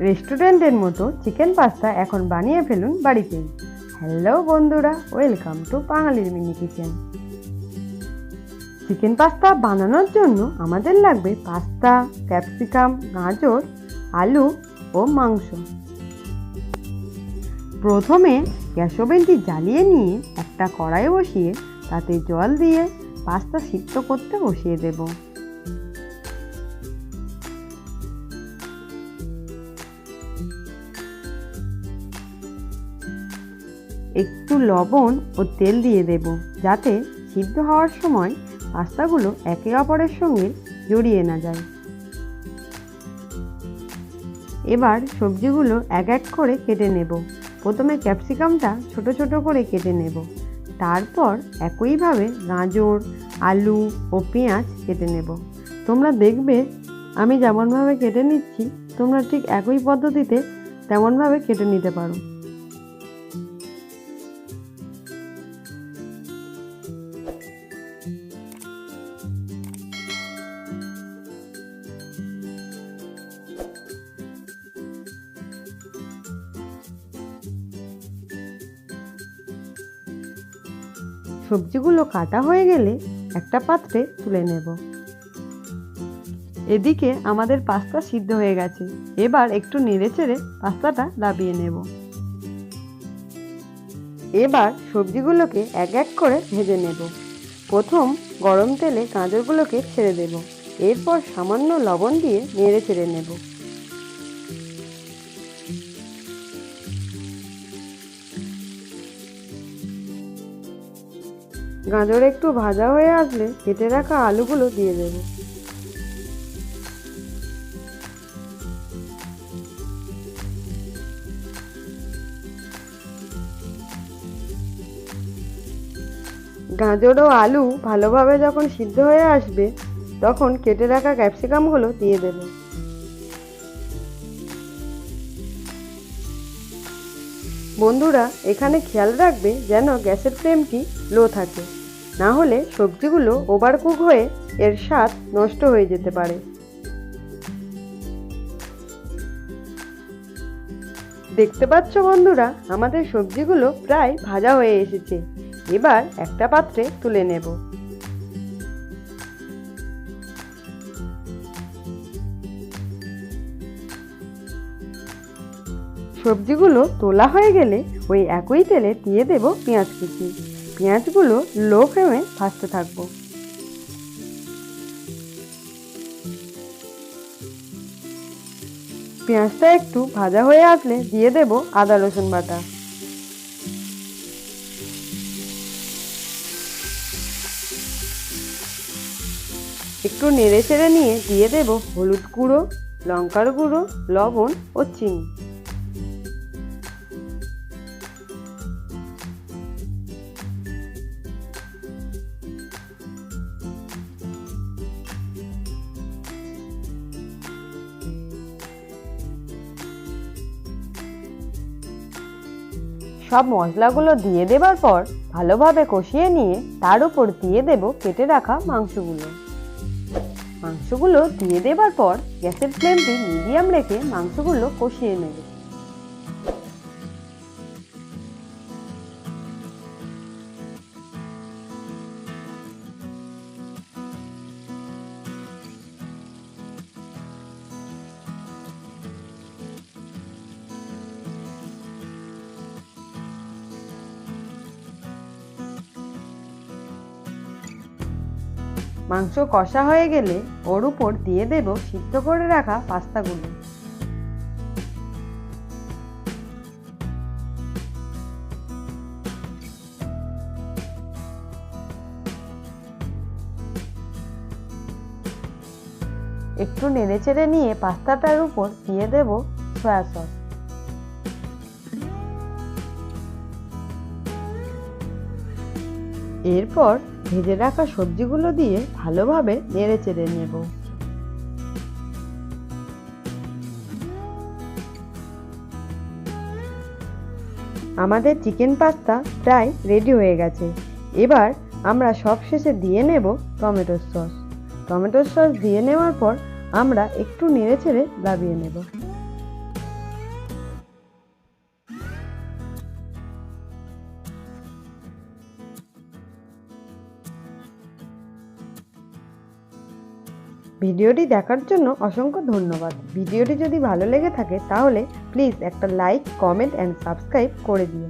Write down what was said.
রেস্টুরেন্টের মতো chicken pasta এখন বানিয়ে ফেলুন বাড়িতেই হ্যালো বন্ধুরা, ওয়েলকাম টু বাঙালির মিনি কিচেন। চিকেন পাস্তা বানানোর জন্য আমাদের লাগবে পাস্তা, ক্যাপসিকাম, গাজর, আলু ও মাংস। প্রথমে গ্যাস ওভেনটি জ্বালিয়ে নিয়ে একটা কড়াই বসিয়ে তাতে জল দিয়ে পাস্তা সিদ্ধ করতে বসিয়ে দেবো। একটু লবণ ও তেল দিয়ে দেব, যাতে সিদ্ধ হওয়ার সময় পাস্তাগুলো একে অপরের সঙ্গে জড়িয়ে না যায়। এবার সবজিগুলো এক এক করে কেটে নেব। প্রথমে ক্যাপসিকামটা ছোট ছোট করে কেটে নেব। তারপর একইভাবে গাজর, আলু ও পেঁয়াজ কেটে নেব। তোমরা দেখবে আমি যেমনভাবে কেটে নিচ্ছি, তোমরা ঠিক একই পদ্ধতিতে তেমনভাবে কেটে নিতে পারো। সবজিগুলো কাটা হয়ে গেলে একটা পাত্রে তুলে নেব। এদিকে আমাদের পাস্তা সিদ্ধ হয়ে গেছে। এবার একটু নেড়ে চেড়ে পাস্তাটা দাবিয়ে নেব। এবার সবজিগুলোকে এক এক করে ভেজে নেব। প্রথম গরম তেলে গাজরগুলোকে ছেড়ে দেব। এরপর সামান্য লবণ দিয়ে নেড়ে চেড়ে নেব। গাজর একটু ভাজা হয়ে আসলে কেটে রাখা আলুগুলো দিয়ে দেব। গাজর ও আলু ভালোভাবে যখন সিদ্ধ হয়ে আসবে, তখন কেটে রাখা ক্যাপসিকামগুলো দিয়ে দেব। বন্ধুরা, এখানে খেয়াল রাখবে যেন গ্যাসের ফ্লেমটি লো থাকে। না হলে সবজিগুলো ওভারকুক হয়ে এর স্বাদ নষ্ট হয়ে যেতে পারে। দেখতে পাচ্ছ বন্ধুরা, আমাদের সবজিগুলো প্রায় ভাজা হয়ে এসেছে। এবার একটা পাত্রে তুলে নেব। সবজিগুলো তোলা হয়ে গেলে ওই একই তেলে দিয়ে দেব পেঁয়াজ কুচি। পেঁয়াজগুলো লো ফ্লেমে ভাজতে থাকব। পেঁয়াজটা একটু ভাজা হয়ে আসলে দিয়ে দেব আদা, রসুন বাটা। একটু নেড়ে চেড়ে নিয়ে দিয়ে দেব হলুদ গুঁড়ো, লঙ্কার গুঁড়ো, লবণ ও চিনি। সব মশলাগুলো দিয়ে দেবার পর ভালোভাবে কষিয়ে নিয়ে তার উপর দিয়ে দেব কেটে রাখা মাংসগুলো। মাংসগুলো দিয়ে দেবার পর গ্যাসের ফ্লেমটি মিডিয়াম রেখে মাংসগুলো কষিয়ে নেব। মাংস কষা হয়ে গেলে ওর উপর দিয়ে দেব সিদ্ধ করে রাখা পাস্তাগুলো। একটু নেড়ে চেড়ে নিয়ে পাস্তাটার উপর দিয়ে দেব সয়া সস। এরপর ভেজে রাখা সবজিগুলো দিয়ে ভালোভাবে নেড়ে চেড়ে নেব। আমাদের চিকেন পাস্তা প্রায় রেডি হয়ে গেছে। এবার আমরা সব শেষে দিয়ে নেব টমেটো সস। টমেটো সস দিয়ে নেওয়ার পর আমরা একটু নেড়ে চেড়ে দাবিয়ে নেব। ভিডিওটি দেখার জন্য অসংখ্য ধন্যবাদ। ভিডিওটি যদি ভালো লেগে থাকে, তাহলে প্লিজ একটা লাইক, কমেন্ট অ্যান্ড সাবস্ক্রাইব করে দিও।